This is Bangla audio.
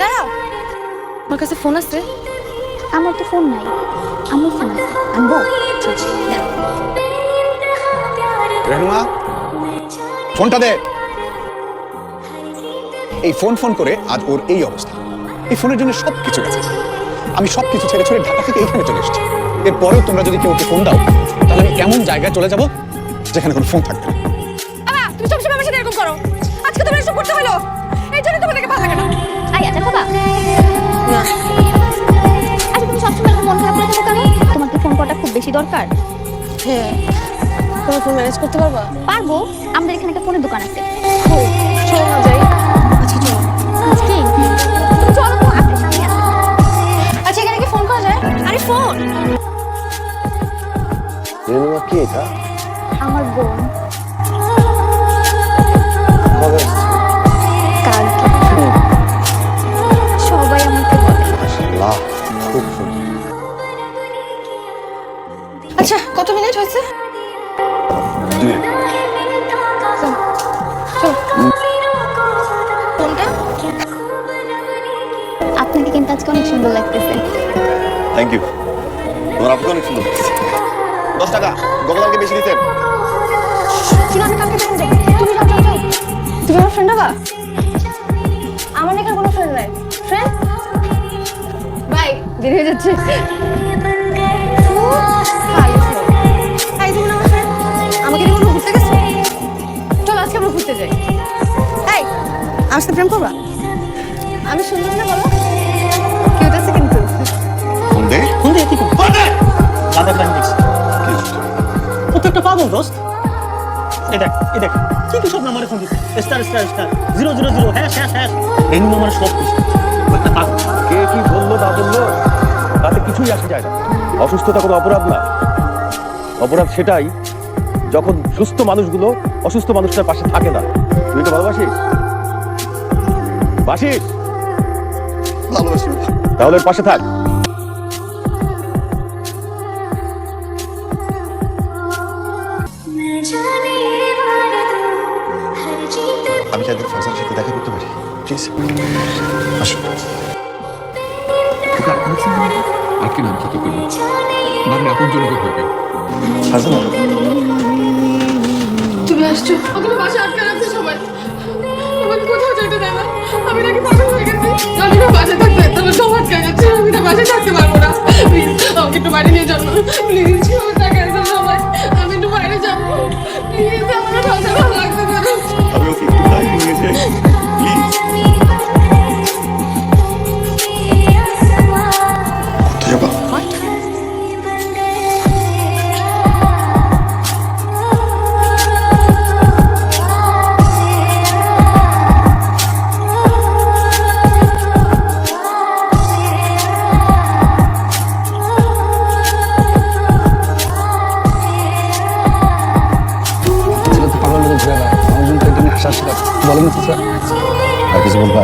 দাঁড়াও। আমার কাছে ফোন আছে? আমার তো ফোন নাই। আমার ফোন আছে। আনব দাও। রেহমা ফোনটা দে। এই ফোন ফোন করে আজ ওর এই অবস্থা। এই ফোনের জন্য সব কিছু গেছে। আমি সব কিছু ছেড়ে ছেড়ে ঢাকা থেকে এইখানে চলে এসেছি। এরপরেও তোমরা যদি কেউ ফোন দাও তাহলে আমি কেমন জায়গায় চলে যাব যেখানে কোনো ফোন থাকবে না। তুমি সবসময় আমার সাথে এরকম করো। আজকে তোমার এসব করতে হলো দরকার? হ্যাঁ। তোমার ফোন ম্যানেজ করতে পারবা? পারব। আমাদের এখানে একটা ফোনের দোকান আছে। চলো না যাই। আচ্ছা চলো। আজকে তুমি চলো তো আপনার সামনে আচ্ছা এখানে কি ফোন করা যায়? আরে ফোন রেনুমা কি এটা? আমার বোন। আচ্ছা কত মিনিট হয়েছে? আপনাকে কিন্তু আজকে অনেক সুন্দর লাগতেছে। থ্যাংক ইউ তোমার অনেক সুন্দর দশ টাকা গতকালকে বেশি দিতেন। কিন্তু আমি কালকে তুমি যাও যাও যাও। তুমি আমার ফ্রেন্ড হবা? আমার এখানে কোনো ফ্রেন্ড নাই। ফ্রেন্ড বাই দেরি হয়ে যাচ্ছে। আমার সাথে প্রেম করবা? আমি সুন্দর না বলো কিউট আছে কিন্তু ফোন দে ফোন দিয়ে কি করব? দাদা প্ল্যান দেখছি ও তো একটা পাগল দোস্ত। এই দেখ এই দেখ। কি কি সব নাম্বারে ফোন দিচ্ছে? Star star star. Zero zero zero hash hash hash. এই নাম্বারে সব কিছু। একটা পাগল। কে কি বলল না বলল? তাতে কিছুই আসে যায় না। অসুস্থতা কোনো অপরাধ না। অপরাধ সেটাই যখন সুস্থ মানুষগুলো অসুস্থ মানুষটার পাশে থাকে না। তুই তো ভালোবাসিস? ভালোবাসি। তাহলে ওর পাশে থাক। আমি চাইলে ফারজানের সাথে দেখা করতে পারি? প্লিজ আসো। কি নাম? কি করব? মানে আপন করবে ফারজানা তুমি আসছো। ওখানে বাসা আটকে আমি নাকি পাগল সব আটকে যাচ্ছে আমি না থাকতে পারব না। আমাকে একটু বাইরে নিয়ে যাব প্লিজ আমার টাকা একদম সবাই আমি একটু বাইরে যাব। প্লিজ আমার ভালো লাগছে প্লিজ হাসাহাসি করে বলেন স্যার আর কিছু বলবা?